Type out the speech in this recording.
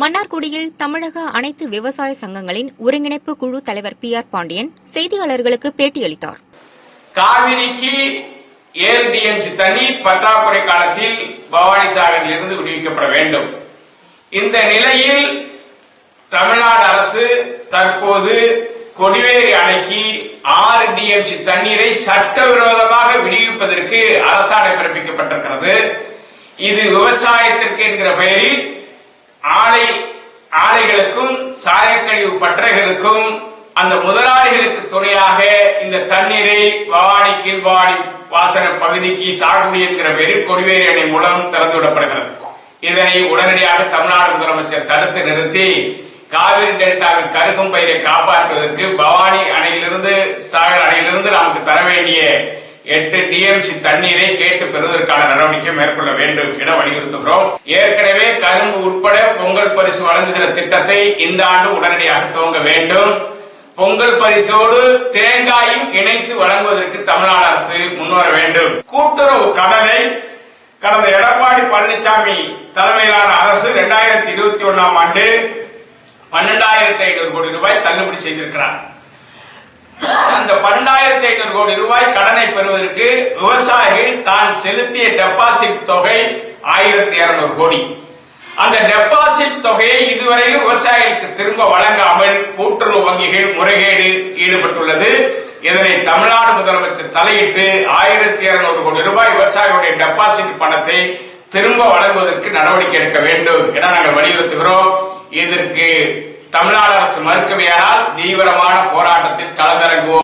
மன்னார்குடியில் தமிழக அனைத்து விவசாய சங்கங்களின் ஒருங்கிணைப்பு குழு தலைவர் பி ஆர் பாண்டியன் செய்தியாளர்களுக்கு பேட்டியளித்தார். காவிரிக்கு ஏழு டிஎம்சி தண்ணீர் பற்றாக்குறை காலத்தில் பவானி சாகரில் இருந்து விடுவிக்கப்பட வேண்டும். இந்த நிலையில் தமிழ்நாடு அரசு தற்போது கொடிவேரி அணைக்கு ஆறு டிஎம்சி தண்ணீரை சட்டவிரோதமாக விடுவிப்பதற்கு அரசாணை பிறப்பிக்கப்பட்டிருக்கிறது. இது விவசாயத்திற்கு என்கிற பெயரில் ஆலை ஆலைகளுக்கும் சாயக்கழிவு பட்டறைகளுக்கும் அந்த முதலாளிகளுக்கு துணையாக இந்த தண்ணீரை பவானி கீழ்வாடி வாசன பகுதிக்கு சாகுடி என்கிற வெறு கொடிவேரி அணை மூலம் திறந்து விடப்படுகிறது. இதனை உடனடியாக தமிழ்நாடு முதலமைச்சர் தடுத்து நிறுத்தி காவிரி டெல்டாவின் கருகும் பயிரை காப்பாற்றுவதற்கு பவானி அணையிலிருந்து சாகர் அணையிலிருந்து நமக்கு தர வேண்டிய எட்டு டிஎம்சி தண்ணீரை கேட்டு பெறுவதற்கான நடவடிக்கை மேற்கொள்ள வேண்டும் என வலியுறுத்துகிறோம். ஏற்கனவே கரும்பு உட்பட பொங்கல் பரிசு வழங்குகிற திட்டத்தை இந்த ஆண்டு உடனடியாக துவங்க வேண்டும். பொங்கல் பரிசோடு தேங்காயும் இணைத்து வழங்குவதற்கு தமிழ்நாடு அரசு முன்வர வேண்டும். கூட்டுறவு கடனை கடந்த எடப்பாடி பழனிசாமி தலைமையிலான அரசு இரண்டாயிரத்தி இருபத்தி ஒன்னாம் ஆண்டு பன்னெண்டாயிரத்தி ஐநூறு கோடி ரூபாய் தள்ளுபடி செய்திருக்கிறார். அந்த பன்னெண்டாயிரத்தி ஐநூறு கோடி ரூபாய் கடனை பெறுவதற்கு விவசாயிகள் தான் செலுத்திய டெபாசிட் தொகை ஆயிரத்தி இருநூறு கோடி. அந்த டெபாசிட் தொகையை இதுவரையிலும் விவசாயிகளுக்கு திரும்ப வழங்காமல் கூட்டுறவு வங்கிகள் முறைகேடு ஈடுபட்டுள்ளது. இதனை தமிழ்நாடு முதலமைச்சர் தலையிட்டு ஆயிரத்தி இருநூறு கோடி ரூபாய் விவசாயிகளுடைய டெபாசிட் பணத்தை திரும்ப வழங்குவதற்கு நடவடிக்கை எடுக்க வேண்டும் என நாங்கள் வலியுறுத்துகிறோம். இதற்கு தமிழ்நாடு அரசு மறுக்கவையானால் தீவிரமான போராட்டத்தில் களமிறங்குவோம்.